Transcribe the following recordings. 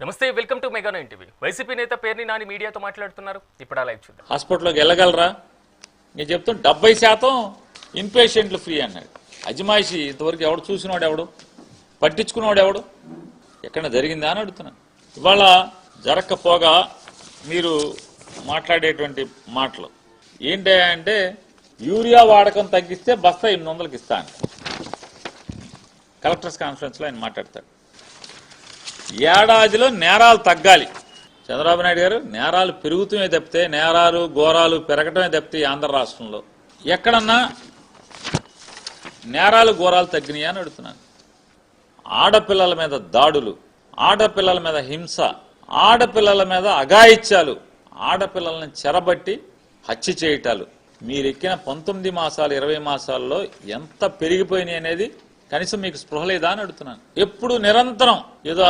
నమస్తే welcome to మెగానో nine YCP నేత పేర్ని నాని మీడియాతో మాట్లాడుతున్నారు. ఇప్పుడు అలా చూద్దాం. హాస్పిటల్లోకి వెళ్ళగలరా? నేను చెప్తాను డెబ్బై శాతం ఇన్పేషెంట్లు ఫ్రీ అన్నాడు. అజమాయిషి ఇంతవరకు ఎవడు చూసినవాడు ఎవడు? పట్టించుకున్నవాడు ఎవడు? ఎక్కడ జరిగిందా అని అడుగుతున్నాను. ఇవాళ జరగకపోగా మీరు మాట్లాడేటువంటి మాటలు. ఏంటి అంటే యూరియా వాడకం తగ్గిస్తే బస్తా ఎనిమిది వందలకి ఇస్తాను కలెక్టర్స్ కాన్ఫరెన్స్లో ఆయన మాట్లాడతాడు. ఏడాదిలో నేరాలు తగ్గాలి. చంద్రబాబు నాయుడు గారు నేరాలు పెరుగుతూనే తప్పితే నేరాలు ఘోరాలు పెరగటమే తప్పితే ఆంధ్ర రాష్ట్రంలో. ఎక్కడన్నా నేరాలు ఘోరాలు తగ్గినాయి అని అడుగుతున్నాను. ఆడపిల్లల మీద దాడులు ఆడపిల్లల మీద హింస ఆడపిల్లల మీద అఘాయిత్యాలు ఆడపిల్లల్ని చెరబట్టి హత్య చేయటాలు. మీరెక్కిన పంతొమ్మిది మాసాలు ఇరవై మాసాల్లో ఎంత పెరిగిపోయినాయి అనేది కనీసం మీకు స్పృహ లేదా అని అడుగుతున్నాను. ఎప్పుడు నిరంతరం ఏదో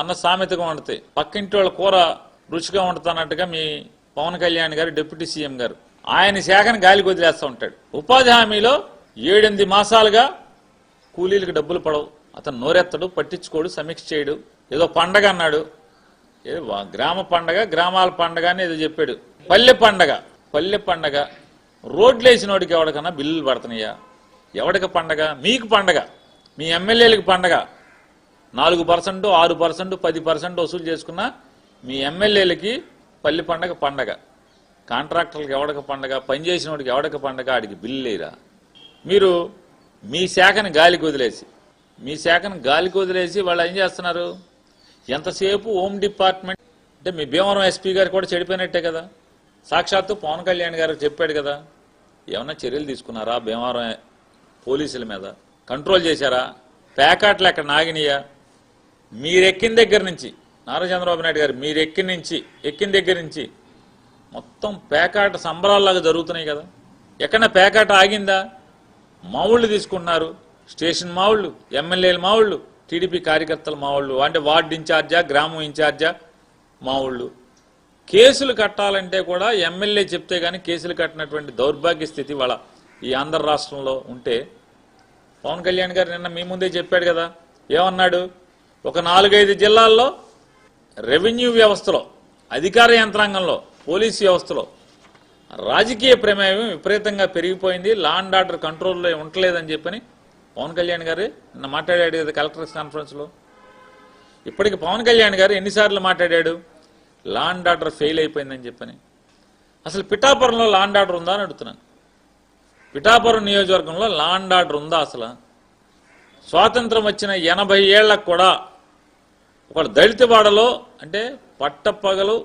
అన్న సామెతగా వండితే పక్కింటి వాళ్ళ కూర రుచిగా వండుతానట్టుగా మీ పవన్ కళ్యాణ్ గారు డిప్యూటీ సీఎం గారు. ఆయన శాఖను గాలికి వదిలేస్తూ ఉంటాడు. ఉపాధి హామీలో ఏడెనిమిది మాసాలుగా కూలీలకు డబ్బులు పడవు. అతను నోరెత్తడు పట్టించుకోడు సమీక్ష చేయడు. ఏదో పండగ అన్నాడు. ఏదో గ్రామ పండగ గ్రామాల పండగ అని ఏదో చెప్పాడు. పల్లె పండగ పల్లె పండగ. రోడ్లు వేసినోడికి ఎవడికన్నా బిల్లులు పడుతున్నాయా? ఎవడికి పండగ? మీకు పండగ. మీ ఎమ్మెల్యేలకు పండగ. నాలుగు పర్సెంట్ ఆరు పర్సెంట్ పది పర్సెంట్ వసూలు చేసుకున్న మీ ఎమ్మెల్యేలకి పల్లి పండగ పండగ. కాంట్రాక్టర్లకు ఎవడక పండగ? పనిచేసిన వాడికి ఎవడక పండగ? ఆడికి బిల్లు లేరా? మీరు మీ శాఖను గాలికి వదిలేసి మీ శాఖను గాలికి వదిలేసి వాళ్ళు ఏం చేస్తున్నారు? ఎంతసేపు హోమ్ డిపార్ట్మెంట్ అంటే మీ భీమవరం ఎస్పీ గారు కూడా చెడిపోయినట్టే కదా. సాక్షాత్తు పవన్ కళ్యాణ్ గారు చెప్పాడు కదా. ఏమన్నా చర్యలు తీసుకున్నారా? భీమవరం పోలీసుల మీద. కంట్రోల్ చేశారా? ప్యాకాట్లు ఎక్కడ నాగినయా? మీరెక్కిన దగ్గర నుంచి నారా చంద్రబాబు నాయుడు గారు మీరెక్కిన నుంచి ఎక్కిన దగ్గర నుంచి మొత్తం పేకాట సంబరాల్లాగా జరుగుతున్నాయి కదా. ఎక్కడ పేకాట ఆగిందా? మావుళ్ళు తీసుకున్నారు స్టేషన్ మావుళ్ళు ఎమ్మెల్యేల మావుళ్ళు టీడీపీ కార్యకర్తల మావుళ్ళు అంటే వార్డు ఇన్ఛార్జా గ్రామం ఇన్ఛార్జా మావుళ్ళు. కేసులు కట్టాలంటే కూడా ఎమ్మెల్యే చెప్తే కానీ కేసులు కట్టినటువంటి దౌర్భాగ్య స్థితి వాళ్ళ ఈ ఆంధ్ర రాష్ట్రంలో ఉంటే పవన్ కళ్యాణ్ గారు నిన్న మీ ముందే చెప్పాడు కదా ఏమన్నాడు? ఒక నాలుగైదు జిల్లాల్లో రెవెన్యూ వ్యవస్థలో అధికార యంత్రాంగంలో పోలీస్ వ్యవస్థలో రాజకీయ ప్రమేయం విపరీతంగా పెరిగిపోయింది లా అండ్ ఆర్డర్ కంట్రోల్లో ఉండలేదని చెప్పని పవన్ కళ్యాణ్ గారు నిన్న మాట్లాడాడు కదా కలెక్టర్స్ కాన్ఫరెన్స్లో. ఇప్పటికి పవన్ కళ్యాణ్ గారు ఎన్నిసార్లు మాట్లాడాడు లా అండ్ ఆర్డర్ ఫెయిల్ అయిపోయిందని చెప్పని. అసలు పిఠాపురంలో లా అండ్ ఆర్డర్ ఉందా అని అడుగుతున్నాను. పిఠాపురం నియోజకవర్గంలో లా అండ్ ఆర్డర్ ఉందా అసలు? స్వాతంత్రం వచ్చిన ఎనభై ఏళ్ళకు కూడా ఒక దళితవాడలో అంటే పట్టపగలు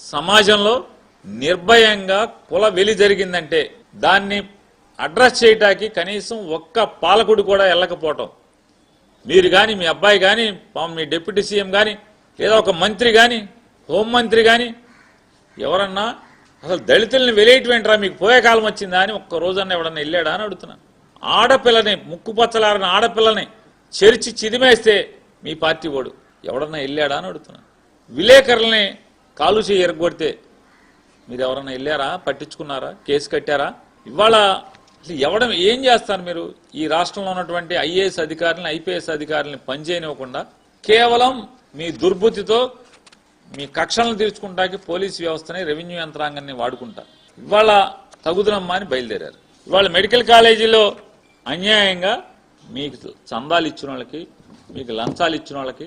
సమాజంలో నిర్భయంగా కుల వెలి జరిగిందంటే దాన్ని అడ్రస్ చేయటానికి కనీసం ఒక్క పాలకుడు కూడా వెళ్ళకపోవటం. మీరు కానీ మీ అబ్బాయి కానీ మీ డిప్యూటీ సీఎం కానీ లేదా ఒక మంత్రి కానీ హోంమంత్రి కానీ ఎవరన్నా అసలు దళితుల్ని వెలేయటమేంట్రా? మీకు పోయే కాలం వచ్చిందా అని ఒక్క రోజన్నా ఎవడన్నా వెళ్ళాడా అని అడుగుతున్నాను ఆడపిల్లని ముక్కు పచ్చలారిన ఆడపిల్లని చెరిచి చిదిమేస్తే మీ పార్టీ ఓడు. ఎవడన్నా వెళ్ళాడా అని అడుగుతున్నాను విలేకరులని కాలు చేయి ఎరగొడితే మీరు ఎవరన్నా వెళ్ళారా? పట్టించుకున్నారా? కేసు కట్టారా? ఇవాళ అసలు ఎవడం ఏం చేస్తారు మీరు? ఈ రాష్ట్రంలో ఉన్నటువంటి ఐఏఎస్ అధికారులను ఐపీఎస్ అధికారులను పనిచేయనివ్వకుండా కేవలం మీ దుర్బుద్ధితో మీ కక్షలను తీర్చుకుంటానికి పోలీస్ వ్యవస్థని రెవెన్యూ యంత్రాంగాన్ని వాడుకుంటారు. ఇవాళ తగుదనమ్మా అని బయలుదేరారు. ఇవాళ మెడికల్ కాలేజీలో అన్యాయంగా మీకు చందాలు ఇచ్చిన వాళ్ళకి మీకు లంచాలు ఇచ్చిన వాళ్ళకి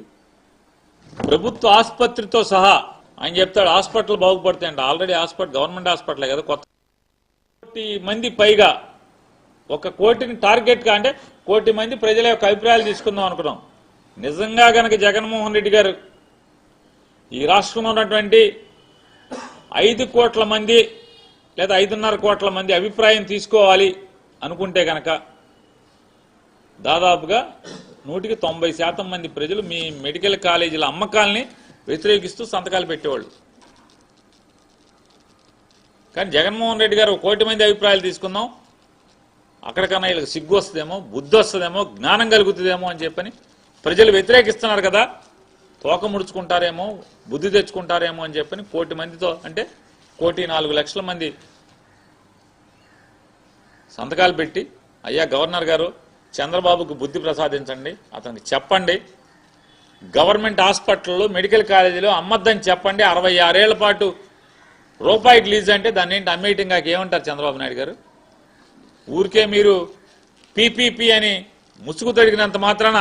ప్రభుత్వ ఆసుపత్రితో సహా ఆయన చెప్తాడు హాస్పిటల్ బాగుపడతాయండి ఆల్రెడీ హాస్పిటల్ గవర్నమెంట్ హాస్పిటలే కదా కొత్త కోటి మంది పైగా ఒక కోటిని టార్గెట్గా అంటే కోటి మంది ప్రజల యొక్క అభిప్రాయాలు తీసుకుందాం అనుకున్నాం. నిజంగా గనక జగన్మోహన్ రెడ్డి గారు ఈ రాష్ట్రంలో ఉన్నటువంటి ఐదు కోట్ల మంది లేదా ఐదున్నర కోట్ల మంది అభిప్రాయం తీసుకోవాలి అనుకుంటే కనుక దాదాపుగా నూటికి తొంభై శాతం మంది ప్రజలు మీ మెడికల్ కాలేజీల అమ్మకాల్ని వ్యతిరేకిస్తూ సంతకాలు పెట్టేవాళ్ళు. కానీ జగన్మోహన్ రెడ్డి గారు ఒక కోటి మంది అభిప్రాయాలు తీసుకుందాం. అక్కడికన్నా వీళ్ళకి సిగ్గు వస్తుందేమో బుద్ధి వస్తుందేమో జ్ఞానం కలుగుతుందేమో అని చెప్పని ప్రజలు వ్యతిరేకిస్తున్నారు కదా. తోక ముడుచుకుంటారేమో బుద్ధి తెచ్చుకుంటారేమో అని చెప్పని కోటి మందితో అంటే కోటి నాలుగు లక్షల మంది సంతకాలు పెట్టి అయ్యా గవర్నర్ గారు చంద్రబాబుకు బుద్ధి ప్రసాదించండి అతనికి చెప్పండి. గవర్నమెంట్ హాస్పిటల్లో మెడికల్ కాలేజీలో అమ్మద్దని చెప్పండి అరవై ఆరేళ్ళ పాటు రూపాయికి లీజ్ అంటే దాన్ని ఏంటి అమ్మేయటం కాక ఏమంటారు చంద్రబాబు నాయుడు గారు? ఊరికే మీరు పీపీపీ అని ముసుగు తడిగినంత మాత్రాన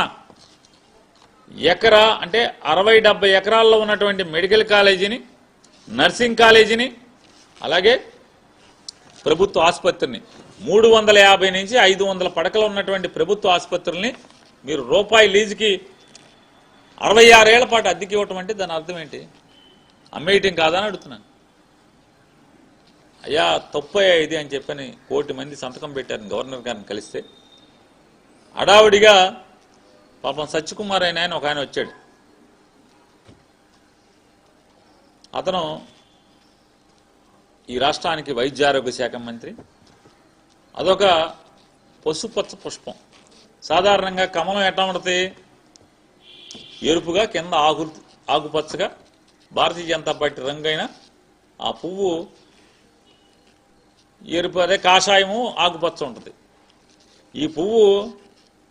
ఎకరా అంటే అరవై డెబ్బై ఎకరాల్లో ఉన్నటువంటి మెడికల్ కాలేజీని నర్సింగ్ కాలేజీని అలాగే ప్రభుత్వ ఆసుపత్రిని. మూడు వందల యాభై నుంచి ఐదు వందల పడకలు ఉన్నటువంటి ప్రభుత్వ ఆసుపత్రుల్ని మీరు రూపాయి లీజుకి అరవై ఆరేళ్ళ పాటు అద్దెకి ఇవ్వటం అంటే దాని అర్థం ఏంటి? అమ్మేయటం కాదని అడుగుతున్నాను. అయ్యా తప్పయ్యా ఇది అని చెప్పని కోటి మంది సంతకం పెట్టారు గవర్నర్ గారిని కలిస్తే. అడావుడిగా పాపం సత్యకుమార్ అయిన ఆయన ఒక ఆయన వచ్చాడు. అతను ఈ రాష్ట్రానికి వైద్య ఆరోగ్య శాఖ మంత్రి. అదొక పసుపచ్చ పుష్పం. సాధారణంగా కమలం ఎట్లా ఉంటుంది ఎరుపుగా కింద ఆకు ఆకుపచ్చగా భారతీయ జనతా పార్టీ రంగైన ఆ పువ్వు ఎరుపు అదే కాషాయము ఆకుపచ్చ ఉంటుంది. ఈ పువ్వు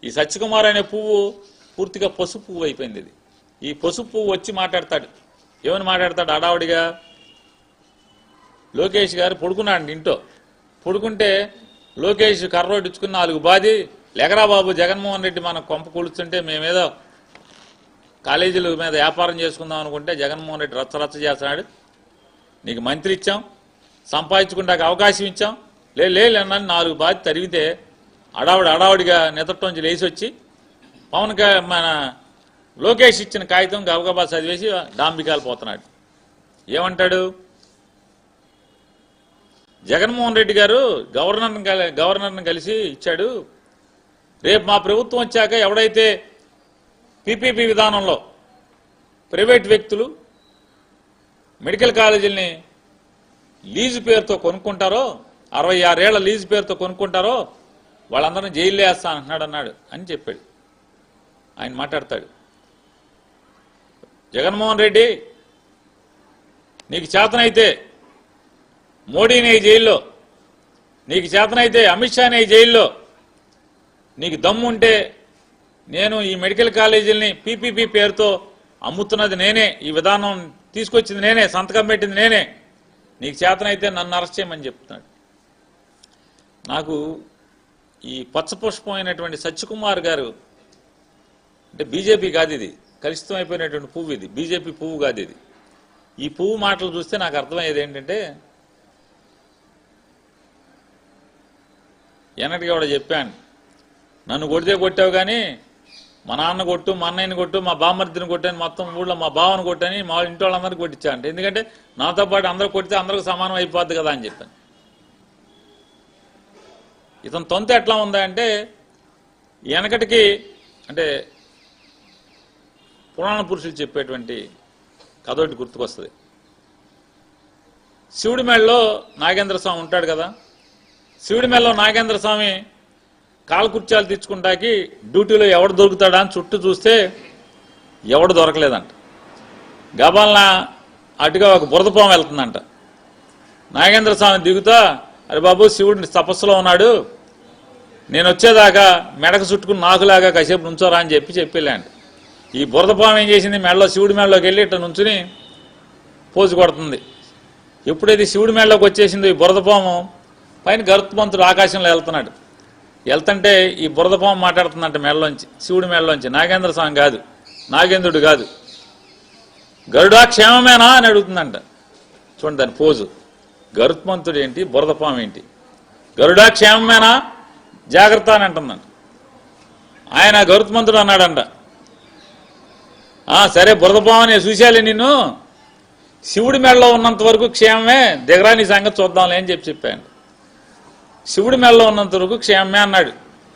ఈ సత్యకుమార్ అనే పువ్వు పూర్తిగా పసుపు పువ్వు అయిపోయింది ఇది. ఈ పసుపు పువ్వు వచ్చి మాట్లాడతాడు. ఏమని మాట్లాడతాడు? అడావుడిగా లోకేష్ గారు పడుకున్నాడు ఇంట్లో. పడుకుంటే లోకేష్ కర్రోడు నాలుగు బాది లెగరా బాబు జగన్మోహన్ రెడ్డి మన కొంప కొలుస్తుంటే మేమేదో కాలేజీల మీద వ్యాపారం చేసుకుందాం అనుకుంటే జగన్మోహన్ రెడ్డి రచ్చ రచ్చ చేస్తున్నాడు. నీకు మంత్రి ఇచ్చాం సంపాదించుకుంటాక అవకాశం ఇచ్చాం. లే లే అన్నాను నాలుగు బాధ తరిగితే అడావుడి అడావుడిగా నిద్రటోంచి లేచి వచ్చి పవన్ మన లోకేష్ ఇచ్చిన కాగితం గబగబా చదివేసి డాంబికాలు పోతున్నాడు. ఏమంటాడు? జగన్మోహన్ రెడ్డి గారు గవర్నర్ని కలి- గవర్నర్ని కలిసి ఇచ్చాడు. రేపు మా ప్రభుత్వం వచ్చాక ఎవడైతే పీపీపీ విధానంలో ప్రైవేట్ వ్యక్తులు మెడికల్ కాలేజీల్ని లీజు పేరుతో కొనుక్కుంటారో అరవై ఆరేళ్ళ లీజు పేరుతో కొనుక్కుంటారో వాళ్ళందరం జైల్లో వేస్తా అంటున్నాడు అన్నాడు అని చెప్పాడు. ఆయన మాట్లాడతాడు. జగన్మోహన్ రెడ్డి నీకు చేతనైతే మోడీని ఈ జైల్లో నీకు చేతనైతే అమిత్ షాని ఈ జైల్లో నీకు దమ్ము ఉంటే నేను ఈ మెడికల్ కాలేజీలని పీపీపీ పేరుతో అమ్ముతున్నది నేనే ఈ విధానం తీసుకొచ్చింది నేనే సంతకం పెట్టింది నేనే నీకు చేతనైతే నన్ను అరెస్ట్ చేయమని చెప్తున్నాడు. నాకు ఈ పచ్చపుష్పమైనటువంటి సత్యకుమార్ గారు అంటే బీజేపీ కాదు ఇది కలుషితం అయిపోయినటువంటి పువ్వు ఇది బీజేపీ పువ్వు కాదు ఇది. ఈ పువ్వు మాటలు చూస్తే నాకు అర్థమయ్యేది ఏంటంటే వెనకటిగా కూడా చెప్పాను. నన్ను కొడితే కొట్టావు కానీ మా నాన్న కొట్టు మా అన్నయ్యని కొట్టు మా బామ్మర్దిని కొట్టాను మొత్తం ఊళ్ళో మా బావని కొట్టని మా ఇంటి వాళ్ళందరికీ కొట్టించా అంటే ఎందుకంటే నాతో పాటు అందరూ కొడితే అందరికి సమానం అయిపోద్ది కదా అని చెప్పాను. ఇతని తొంత ఎట్లా ఉందా అంటే వెనకటికి అంటే పురాణ పురుషులు చెప్పేటువంటి కథ ఒకటి గుర్తుకొస్తుంది. శివుడి మేళలో నాగేంద్ర స్వామి ఉంటాడు కదా. శివుడి మేడలో నాగేంద్ర స్వామి కాలకుర్చాలు తెచ్చుకుంటాకి డ్యూటీలో ఎవడు దొరుకుతాడా అని చుట్టూ చూస్తే ఎవడు దొరకలేదంట. గబాలన అటుగా ఒక బురదపాము వెళ్తుందంట. నాగేంద్ర స్వామి దిగుతా అరే బాబు శివుడిని తపస్సులో ఉన్నాడు నేను వచ్చేదాకా మెడకు చుట్టుకుని నాకులాగా కాసేపు నుంచోరా అని చెప్పి చెప్పేలాండి ఈ బురదపాము ఏం చేసింది? మెడలో శివుడి మెడలోకి వెళ్ళి ఇట్లా నుంచుని పోజు కొడుతుంది. ఎప్పుడైతే శివుడి మేడలోకి వచ్చేసిందో ఈ బురదపాము పైన గరుత్మంతుడు ఆకాశంలో వెళ్తున్నాడు. వెళ్తుంటే ఈ బురదపాము మాట్లాడుతుందంట మెడలోంచి శివుడి మెడలోంచి. నాగేంద్ర స్వామి కాదు నాగేంద్రుడు కాదు. గరుడా క్షేమమేనా అని అడుగుతుందంట. చూడండి దాని పోజు. గరుత్మంతుడు ఏంటి? బురదపాము ఏంటి? గరుడా క్షేమమేనా? జాగ్రత్త అని అంటుందంట ఆయన గౌరవమంతుడు అన్నాడంట. సరే బురదపామని చూశాలి నిన్ను. శివుడి మెడలో ఉన్నంత వరకు క్షేమమే దిగరాని సంగతి చూద్దాంలే అని చెప్పి చెప్పాను. శివుడి మెడలో ఉన్నంత వరకు క్షేమమే అన్నాడు.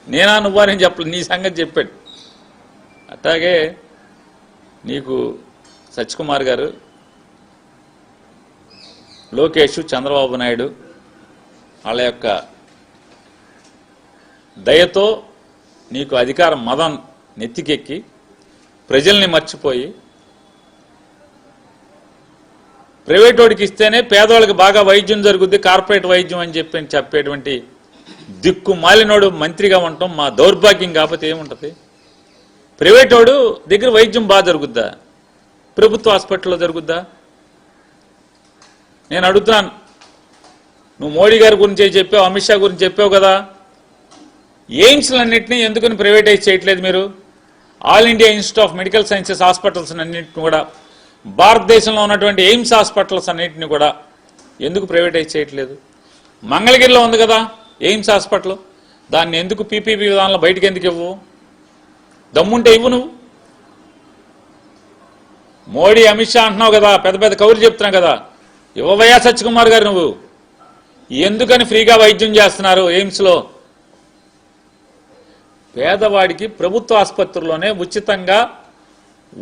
నేనా నువ్వా నేను చెప్పలేదు నీ సంగతి చెప్పాడు. అట్లాగే నీకు సత్యకుమార్ గారు లోకేష్ చంద్రబాబు నాయుడు వాళ్ళ యొక్క దయతో నీకు అధికార మదం నెత్తికెక్కి ప్రజల్ని మర్చిపోయి ప్రైవేట్ వాడికి ఇస్తేనే పేదవాళ్ళకి బాగా వైద్యం జరుగుద్ది కార్పొరేట్ వైద్యం అని చెప్పి చెప్పేటువంటి దిక్కు మాలినోడు మంత్రిగా ఉండటం మా దౌర్భాగ్యం కాకపోతే ఏముంటుంది? ప్రైవేట్ వాడు దగ్గర వైద్యం బాగా జరుగుద్దా? ప్రభుత్వ హాస్పిటల్లో జరుగుద్దా? నేను అడుగుతున్నాను. నువ్వు మోడీ గారి గురించి చెప్పావు అమిత్ షా గురించి చెప్పావు కదా. ఎయిమ్స్లన్నింటినీ ఎందుకని ప్రైవేటైజ్ చేయట్లేదు మీరు? All India institute of medical sciences hospitals అన్నింటిని కూడా భారతదేశంలో ఉన్నటువంటి ఎయిమ్స్ హాస్పిటల్స్ అన్నింటినీ కూడా ఎందుకు ప్రైవేటైజ్ చేయట్లేదు? మంగళగిరిలో ఉంది కదా ఎయిమ్స్ హాస్పిటల్. దాన్ని ఎందుకు పీపీపీ విధానంలో బయటకు ఎందుకు ఇవ్వు దమ్ముంటే ఇవ్వు నువ్వు. మోడీ అమిత్ షా అంటున్నావు కదా పెద్ద పెద్ద కౌరు చెప్తున్నావు కదా. ఇవ్వవయ్యా సత్యకుమార్ గారు నువ్వు. ఎందుకని ఫ్రీగా వైద్యం చేస్తున్నారు ఎయిమ్స్లో? పేదవాడికి ప్రభుత్వ ఆసుపత్రిలోనే ఉచితంగా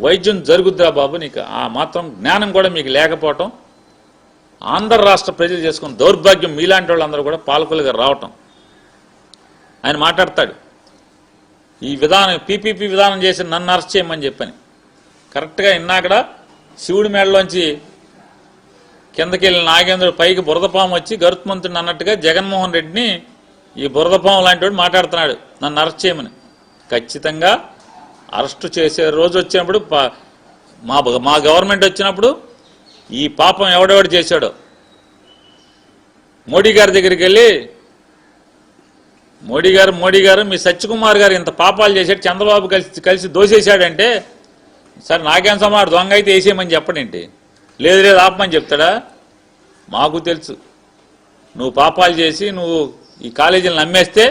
వైద్యం జరుగుద్దా బాబు నీకు ఆ మాత్రం జ్ఞానం కూడా మీకు లేకపోవటం. ఆంధ్ర రాష్ట్ర ప్రజలు చేసుకున్న దౌర్భాగ్యం మీలాంటి వాళ్ళందరూ కూడా పాలకులుగా రావటం. ఆయన మాట్లాడతాడు ఈ విధానం పీపీపీ విధానం చేసి నన్ను అరెస్ట్ చేయమని చెప్పని. కరెక్ట్గా ఇన్నాకడ శివుడి మేడలోంచి కిందకి వెళ్ళిన నాగేంద్రుడు పైకి బురదపాము వచ్చి గరుత్మంతుడిని అన్నట్టుగా జగన్మోహన్ రెడ్డిని ఈ బురదపాము లాంటి వాడు మాట్లాడుతున్నాడు. నన్ను అరెస్ట్ చేయమని. ఖచ్చితంగా అరెస్టు చేసే రోజు వచ్చినప్పుడు మా మా గవర్నమెంట్ వచ్చినప్పుడు ఈ పాపం ఎవడెవడు చేశాడో. మోడీ గారి దగ్గరికి వెళ్ళి మోడీ గారు మోడీ గారు మీ సత్యకుమార్ గారు ఇంత పాపాలు చేశాడు చంద్రబాబు కలిసి కలిసి దోసేశాడంటే సరే నాకేం సమాడు దొంగ అయితే వేసేయమని చెప్పడేంటి లేదు లేదు ఆపమని చెప్తాడా? మాకు తెలుసు. నువ్వు పాపాలు చేసి నువ్వు ఈ కాలేజీని నమ్మేస్తే